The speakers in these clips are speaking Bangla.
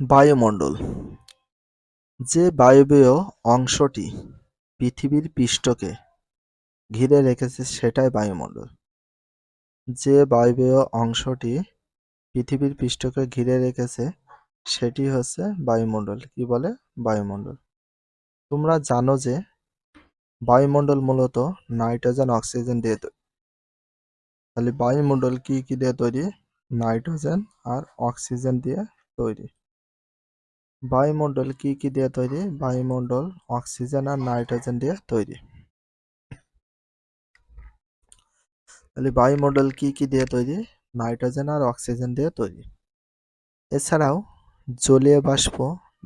বায়ুমণ্ডল। যে বায়বীয় অংশটি পৃথিবীর পৃষ্ঠকে ঘিরে রেখেছে, সেটাই বায়ুমণ্ডল। যে বায়বীয় অংশটি পৃথিবীর পৃষ্ঠকে ঘিরে রেখেছে, সেটি হচ্ছে বায়ুমণ্ডল। কি বলে? বায়ুমণ্ডল। তোমরা জানো যে বায়ুমণ্ডল মূলত নাইট্রোজেন, অক্সিজেন দিয়ে তৈরি তাহলে বায়ুমণ্ডল কি কি দিয়ে তৈরি? নাইট্রোজেন আর অক্সিজেন দিয়ে তৈরি। বায়ুমণ্ডল কি কি দিয়ে তৈরি? বায়ুমণ্ডল, অক্সিজেন আর নাইট্রোজেন দিয়ে তৈরি। তাহলে বায়ুমণ্ডল কি কি দিয়ে তৈরি? নাইট্রোজেন আর অক্সিজেন দিয়ে তৈরি। এছাড়াও জলীয় বাষ্প,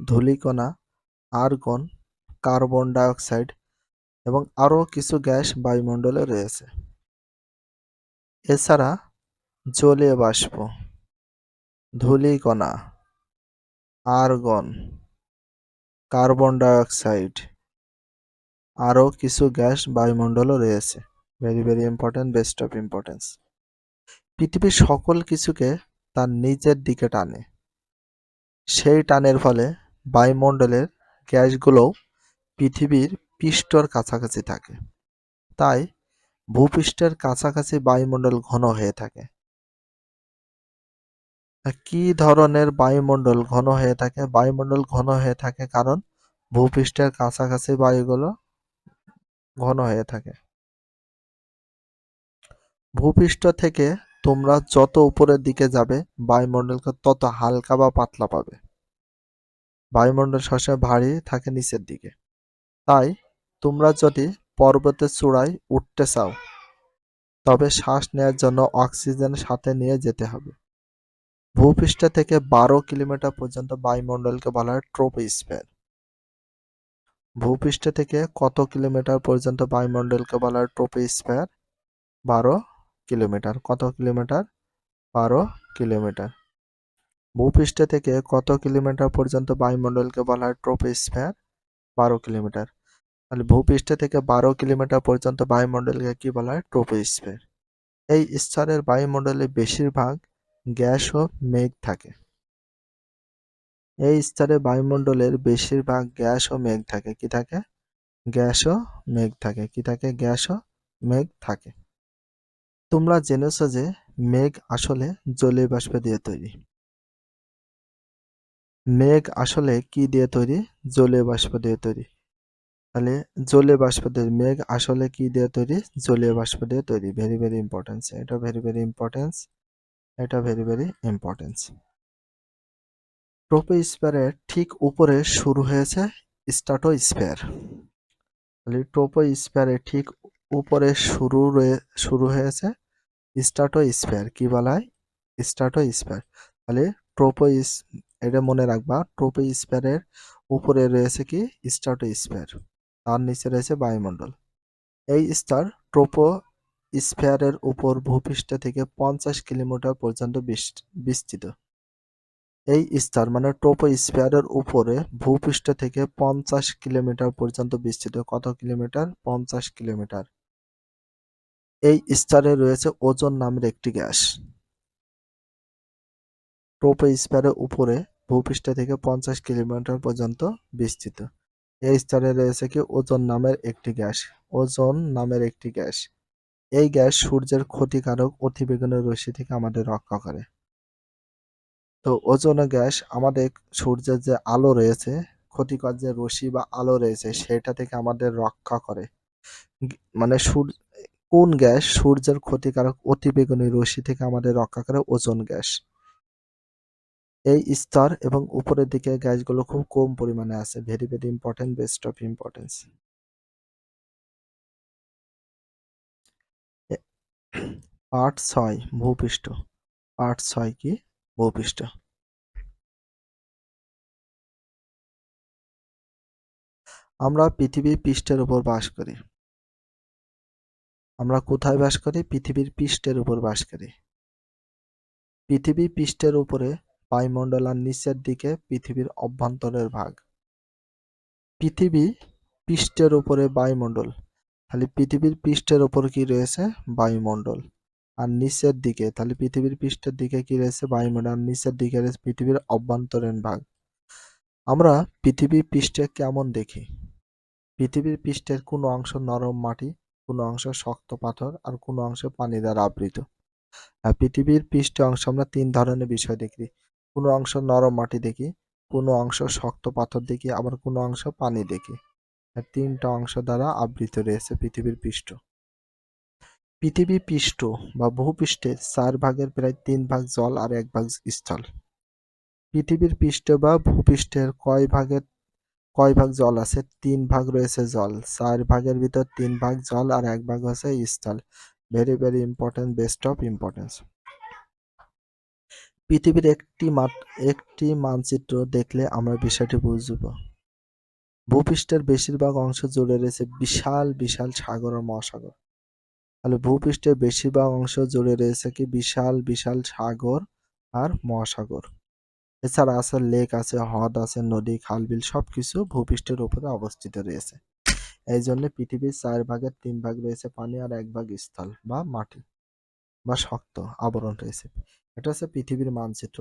ধূলিকণা, আর্গন, কার্বন ডাইঅক্সাইড এবং আরও কিছু গ্যাস বায়ুমণ্ডলে রয়েছে। এছাড়া জলীয় বাষ্প, ধূলিকণা আর্গন, কার্বন ডাইঅক্সাইড, আরও কিছু গ্যাস বায়ুমণ্ডলও রয়েছে। Very very important best of importance পৃথিবীর সকল কিছুকে তার নিজের দিকে টানে। সেই টানের ফলে বায়ুমণ্ডলের গ্যাসগুলোও পৃথিবীর পৃষ্ঠর কাছাকাছি থাকে। তাই ভূপৃষ্ঠের কাছাকাছি বায়ুমণ্ডল ঘন হয়ে থাকে। কি ধরনের বায়ুমণ্ডল ঘন হয়ে থাকে? বায়ুমণ্ডল ঘন হয়ে থাকে কারণ ভূপৃষ্ঠের কাছাকাছি বায়ুগুলো ঘন হয়ে থাকে। ভূপৃষ্ঠ থেকে তোমরা যত উপরের দিকে যাবে, বায়ুমণ্ডলকে তত হালকা বা পাতলা পাবে। বায়ুমণ্ডল সবসময় ভারী থাকে নিচের দিকে। তাই তোমরা যদি পর্বতের চূড়ায় উঠতে চাও, তবে শ্বাস নেওয়ার জন্য অক্সিজেন সাথে নিয়ে যেতে হবে। ভূপৃষ্ঠ থেকে বারো কিলোমিটার পর্যন্ত বায়ুমণ্ডলকে বলা হয় ট্রোপোস্ফিয়ার। ভূপৃষ্ঠ থেকে কত কিলোমিটার পর্যন্ত বায়ুমণ্ডলকে বলা হয় ট্রোপোস্ফিয়ার? বারো কিলোমিটার। কত কিলোমিটার? বারো কিলোমিটার। ভূপৃষ্ঠ থেকে কত কিলোমিটার পর্যন্ত বায়ুমণ্ডলকে বলা হয় ট্রোপোস্ফিয়ার? বারো কিলোমিটার। তাহলে ভূপৃষ্ঠ থেকে বারো কিলোমিটার পর্যন্ত বায়ুমণ্ডলকে কি বলা হয়? ট্রোপোস্ফিয়ার। এই স্তরের বায়ুমণ্ডলে বেশিরভাগ গ্যাস ও মেঘ থাকে। এই স্তরে বায়ুমণ্ডলের বেশিরভাগ গ্যাস ও মেঘ থাকে। কি থাকে? গ্যাস ও মেঘ থাকে। কি থাকে? গ্যাস ও মেঘ থাকে। তোমরা জেনেছ যে মেঘ আসলে জলীয় বাষ্প দিয়ে তৈরি। মেঘ আসলে কি দিয়ে তৈরি? জলীয় বাষ্প দিয়ে তৈরি। তাহলে জলীয় বাষ্প দিয়ে, মেঘ আসলে কি দিয়ে তৈরি? জলীয় বাষ্প দিয়ে তৈরি। ভেরি ভেরি ইম্পর্টেন্স এটা ভেরি ভেরি ইম্পর্টেন্স এটা ভেরি ভেরি ইম্পর্টেন্স ট্রোপোস্ফিয়ারের ঠিক উপরে শুরু হয়েছে স্ট্রাটোস্ফিয়ার তাহলে ট্রোপোস্ফিয়ারের ঠিক উপরে শুরু শুরু হয়েছে স্ট্রাটোস্ফিয়ার কি বলা হয়? স্ট্রাটোস্ফিয়ার তাহলে ট্রোপোস এটা মনে রাখবা ট্রোপোস্ফিয়ারের উপরে রয়েছে কি? স্ট্রাটোস্ফিয়ার তার নিচে রয়েছে বায়ুমণ্ডল। এই স্তর ট্রোপো স্ফিয়ারের উপর ভূপৃষ্ঠ থেকে পঞ্চাশ কিলোমিটার পর্যন্ত বিস্তৃত। এই স্তর মানে স্ফিয়ারের উপরে ভূপৃষ্ঠ থেকে পঞ্চাশ কিলোমিটার পর্যন্ত বিস্তৃত। কত কিলোমিটার? পঞ্চাশ কিলোমিটার। এই স্তরে রয়েছে ওজন নামের একটি গ্যাস। স্ফিয়ারের উপরে ভূপৃষ্ঠ থেকে পঞ্চাশ কিলোমিটার পর্যন্ত বিস্তৃত। এই স্তরে রয়েছে কি? ওজন নামের একটি গ্যাস। ওজন নামের একটি গ্যাস। এই গ্যাস সূর্যের ক্ষতিকারক অতিবেগুনি রশ্মি থেকে আমাদের রক্ষা করে। তো ওজোন গ্যাস আমাদের সূর্যের যে আলো রয়েছে, ক্ষতিকর যে রশ্মি বা আলো রয়েছে, সেটা থেকে আমাদের রক্ষা করে। মানে সূর্য, কোন গ্যাস সূর্যের ক্ষতিকারক অতিবেগুনি রশ্মি থেকে আমাদের রক্ষা করে? Ozone gas. এই স্তর এবং উপরের দিকে গ্যাসগুলো খুব কম পরিমাণে আছে very very important best of importance part ছয় ভূপৃষ্ঠ পার্ট ছয় কি? ভূপৃষ্ঠ আমরা পৃথিবীর পৃষ্ঠের উপর বাস করি। আমরা কোথায় বাস করি? পৃথিবীর পৃষ্ঠের উপর বাস করি। পৃথিবী পৃষ্ঠের উপরে বায়ুমণ্ডল আর নিচের দিকে পৃথিবীর অভ্যন্তরের ভাগ। পৃথিবী পৃষ্ঠের উপরে বায়ুমণ্ডল। তাহলে পৃথিবীর পৃষ্ঠের উপর কি রয়েছে? বায়ুমণ্ডল। আর নিচের দিকে, তাহলে পৃথিবীর পৃষ্ঠের দিকে কি রয়েছে? বায়ুমণ্ডল। আর নিচের দিকে রয়েছে পৃথিবীর অভ্যন্তরীণ ভাগ। আমরা পৃথিবীর পৃষ্ঠে কেমন দেখি? পৃথিবীর পৃষ্ঠের কোনো অংশ নরম মাটি, কোনো অংশ শক্ত পাথর, আর কোনো অংশ পানি দ্বারা আবৃত। পৃথিবীর পৃষ্ঠে অংশ আমরা তিন ধরনের বিষয় দেখি। কোনো অংশ নরম মাটি দেখি, কোনো অংশ শক্ত পাথর দেখি, আবার কোনো অংশ পানি দেখি। তিনটা অংশ দ্বারা আবৃত রয়েছে পৃথিবীর পৃষ্ঠ। পৃথিবী পৃষ্ঠ বা ভূপৃষ্ঠের চার ভাগের প্রায় তিন ভাগ জল আর এক ভাগ স্থল। পৃথিবীর পৃষ্ঠ বা ভূপৃষ্ঠের কয় ভাগের, কয় ভাগ জল আছে? তিন ভাগ রয়েছে জল। চার ভাগের ভিতর তিন ভাগ জল আর এক ভাগ হচ্ছে স্থল। Very very important best of importance পৃথিবীর একটি একটি মানচিত্র দেখলে আমরা বিষয়টি বুঝব। ভূপৃষ্ঠের বেশিরভাগ অংশ জুড়ে রয়েছে বিশাল বিশাল সাগর ও মহাসাগর। তাহলে ভূপৃষ্ঠের বেশিরভাগ অংশ জুড়ে রয়েছে কি বিশাল বিশাল সাগর আর মহাসাগর। এছাড়া আছে লেক, আছে হ্রদ, আছে নদী, খাল, বিল সবকিছু ভূপৃষ্ঠের উপরে অবস্থিত রয়েছে। এই জন্য পৃথিবীর চার ভাগের তিন ভাগ রয়েছে পানি আর এক ভাগ স্থল বা মাটি বা শক্ত আবরণ রয়েছে। এটা হচ্ছে পৃথিবীর মানচিত্র।